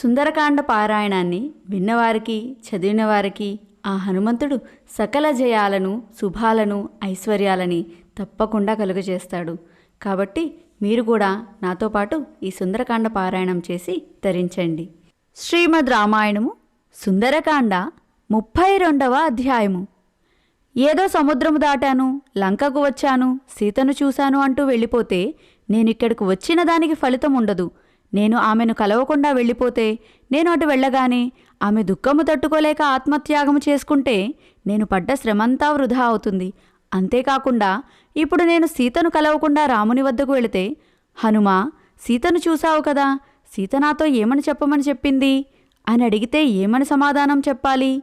సుందరకాండ పారాయణాన్ని విన్నవారికి చదివిన వారికి ఆ హనుమంతుడు సకల జయాలను శుభాలను ఐశ్వర్యాలని తప్పకుండా కలుగజేస్తాడు. కాబట్టి మీరు కూడా నాతో పాటు ఈ సుందరకాండ పారాయణం చేసి ధరించండి శ్రీమద్ రామాయణము సుందరకాండ ముప్పై రెండవ అధ్యాయము. ఏదో సముద్రము దాటాను లంకకు వచ్చాను సీతను చూశాను అంటూ వెళ్ళిపోతే నేను ఇక్కడికి వచ్చిన దానికి ఫలితం ఉండదు నేను ఆమెను కలవకుండా వెళ్ళిపోతే నేను అటు వెళ్ళగానే ఆమె దుఃఖము తట్టుకోలేక ఆత్మత్యాగము చేసుకుంటే నేను పడ్డ శ్రమంతా వృధా అవుతుంది. అంతేకాకుండా ఇప్పుడు నేను సీతను కలవకుండా రాముని వద్దకు వెళితే హనుమా సీతను చూశావు కదా సీత నాతో ఏమని చెప్పమని చెప్పింది? అని అడిగితే ఏమని సమాధానం చెప్పాలి?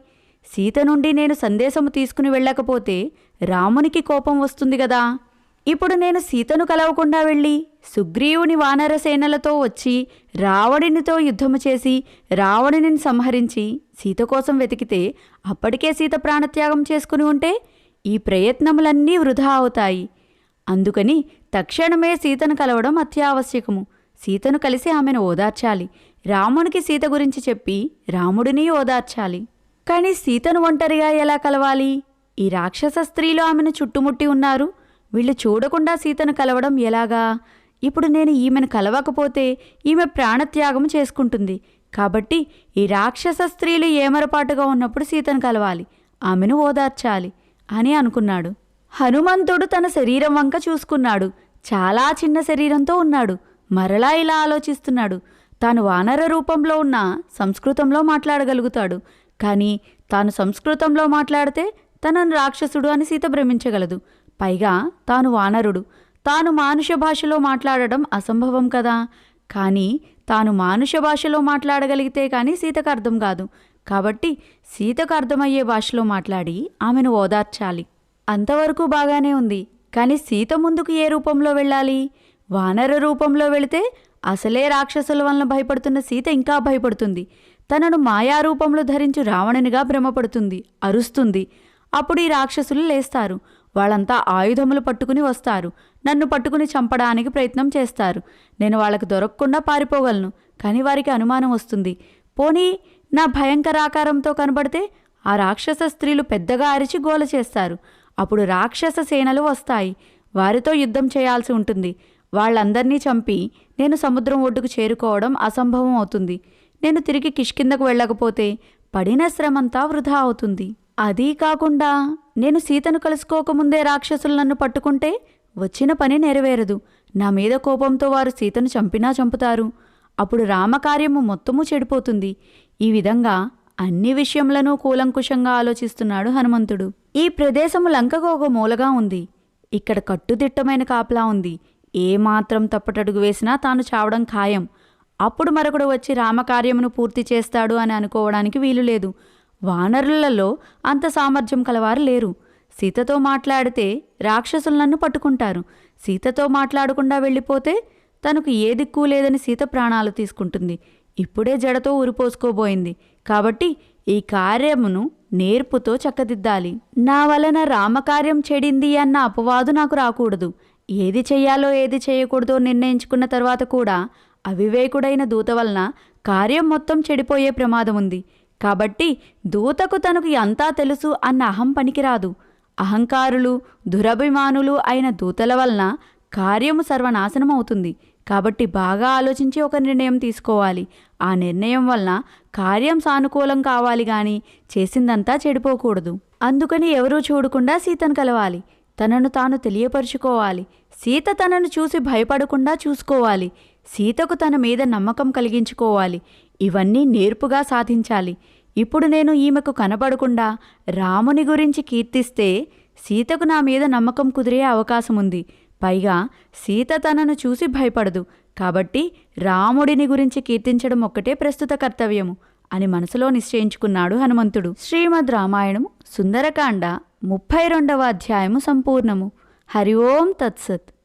సీత నుండి నేను సందేశము తీసుకుని వెళ్ళకపోతే రామునికి కోపం వస్తుంది కదా. ఇప్పుడు నేను సీతను కలవకుండా వెళ్ళి సుగ్రీవుని వానరసేనలతో వచ్చి రావణునితో యుద్ధము చేసి రావణుని సంహరించి సీత కోసం వెతికితే అప్పటికే సీత ప్రాణత్యాగం చేసుకుని ఉంటే ఈ ప్రయత్నములన్నీ వృధా అవుతాయి. అందుకని తక్షణమే సీతను కలవడం అత్యావశ్యకము. సీతను కలిసి ఆమెను ఓదార్చాలి. రామునికి సీత గురించి చెప్పి రాముడిని ఓదార్చాలి. కానీ సీతను ఒంటరిగా ఎలా కలవాలి? ఈ రాక్షస స్త్రీలు ఆమెను చుట్టుముట్టి ఉన్నారు. వీళ్ళు చూడకుండా సీతను కలవడం ఎలాగా? ఇప్పుడు నేను ఈమెను కలవకపోతే ఈమె ప్రాణత్యాగం చేసుకుంటుంది. కాబట్టి ఈ రాక్షస స్త్రీలు ఏమరపాటుగా ఉన్నప్పుడు సీతను కలవాలి. ఆమెను ఓదార్చాలి అని అనుకున్నాడు. హనుమంతుడు తన శరీరం వంక చూసుకున్నాడు. చాలా చిన్న శరీరంతో ఉన్నాడు. మరలా ఇలా ఆలోచిస్తున్నాడు. తాను వానర రూపంలో ఉన్న సంస్కృతంలో మాట్లాడగలుగుతాడు. కానీ తాను సంస్కృతంలో మాట్లాడితే తనను రాక్షసుడు అని సీత భ్రమించగలదు. పైగా తాను వానరుడు. తాను మానుష భాషలో మాట్లాడడం అసంభవం కదా. కానీ తాను మానుష భాషలో మాట్లాడగలిగితే కానీ సీతకు అర్థం కాదు. కాబట్టి సీతకు అర్థమయ్యే భాషలో మాట్లాడి ఆమెను ఓదార్చాలి. అంతవరకు బాగానే ఉంది. కానీ సీత ముందుకు ఏ రూపంలో వెళ్ళాలి? వానర రూపంలో వెళితే అసలే రాక్షసుల వలన భయపడుతున్న సీత ఇంకా భయపడుతుంది. తనను మాయా రూపంలో ధరించు రావణునిగా భ్రమపడుతుంది అరుస్తుంది. అప్పుడు ఈ రాక్షసులు లేస్తారు. వాళ్ళంతా ఆయుధములు పట్టుకుని వస్తారు. నన్ను పట్టుకుని చంపడానికి ప్రయత్నం చేస్తారు. నేను వాళ్ళకు దొరకకుండా పారిపోగలను కానీ వారికి అనుమానం వస్తుంది. పోనీ నా భయంకరాకారంతో కనబడితే ఆ రాక్షస స్త్రీలు పెద్దగా అరిచి గోల చేస్తారు. అప్పుడు రాక్షస సేనలు వస్తాయి. వారితో యుద్ధం చేయాల్సి ఉంటుంది. వాళ్ళందరినీ చంపి నేను సముద్రం ఒడ్డుకు చేరుకోవడం అసంభవం అవుతుంది. నేను తిరిగి కిష్కిందకు వెళ్ళకపోతే పడిన శ్రమంతా వృధా అవుతుంది. అదీ కాకుండా నేను సీతను కలుసుకోకముందే రాక్షసులు నన్ను పట్టుకుంటే వచ్చిన పని నెరవేరదు. నా మీద కోపంతో వారు సీతను చంపినా చంపుతారు. అప్పుడు రామకార్యము మొత్తము చెడిపోతుంది. ఈ విధంగా అన్ని విషయములను కూలంకుషంగా ఆలోచిస్తున్నాడు హనుమంతుడు. ఈ ప్రదేశము లంకకు ఒక మూలగా ఉంది. ఇక్కడ కట్టుదిట్టమైన కాపలా ఉంది. ఏమాత్రం తప్పటడుగు వేసినా తాను చావడం ఖాయం. అప్పుడు మరొకడు వచ్చి రామకార్యమును పూర్తి చేస్తాడు అని అనుకోవడానికి వీలు లేదు వానరులలో అంత సామర్థ్యం కలవారు లేరు. సీతతో మాట్లాడితే రాక్షసులు నన్ను పట్టుకుంటారు. సీతతో మాట్లాడకుండా వెళ్ళిపోతే తనకు ఏ దిక్కు లేదని సీత ప్రాణాలు తీసుకుంటుంది. ఇప్పుడే జడతో ఊరిపోసుకోబోయింది. కాబట్టి ఈ కార్యమును నేర్పుతో చక్కదిద్దాలి. నా వలన రామకార్యం చెడింది అన్న అపవాదు నాకు రాకూడదు. ఏది చెయ్యాలో ఏది చేయకూడదో నిర్ణయించుకున్న తర్వాత కూడా అవివేకుడైన దూత వలన కార్యం మొత్తం చెడిపోయే ప్రమాదం ఉంది కాబట్టి దూతకు తనకు అంతా తెలుసు అన్న అహం పనికిరాదు. అహంకారులు దురభిమానులు అయిన దూతల వలన కార్యము సర్వనాశనం అవుతుంది కాబట్టి బాగా ఆలోచించి ఒక నిర్ణయం తీసుకోవాలి. ఆ నిర్ణయం వలన కార్యం సానుకూలం కావాలి గాని చేసిందంతా చెడిపోకూడదు. అందుకని ఎవరూ చూడకుండా సీతను కలవాలి. తనను తాను తెలియపరుచుకోవాలి. సీత తనను చూసి భయపడకుండా చూసుకోవాలి. సీతకు తన మీద నమ్మకం కలిగించుకోవాలి. ఇవన్నీ నేర్పుగా సాధించాలి. ఇప్పుడు నేను ఈమెకు కనబడకుండా రాముని గురించి కీర్తిస్తే సీతకు నా మీద నమ్మకం కుదిరే అవకాశం ఉంది పైగా సీత తనను చూసి భయపడదు. కాబట్టి రాముడిని గురించి కీర్తించడం ఒక్కటే ప్రస్తుత కర్తవ్యము అని మనసులో నిశ్చయించుకున్నాడు హనుమంతుడు. శ్రీమద్ రామాయణము సుందరకాండ ముప్పై రెండవ అధ్యాయము సంపూర్ణము. హరి ఓం తత్సత్.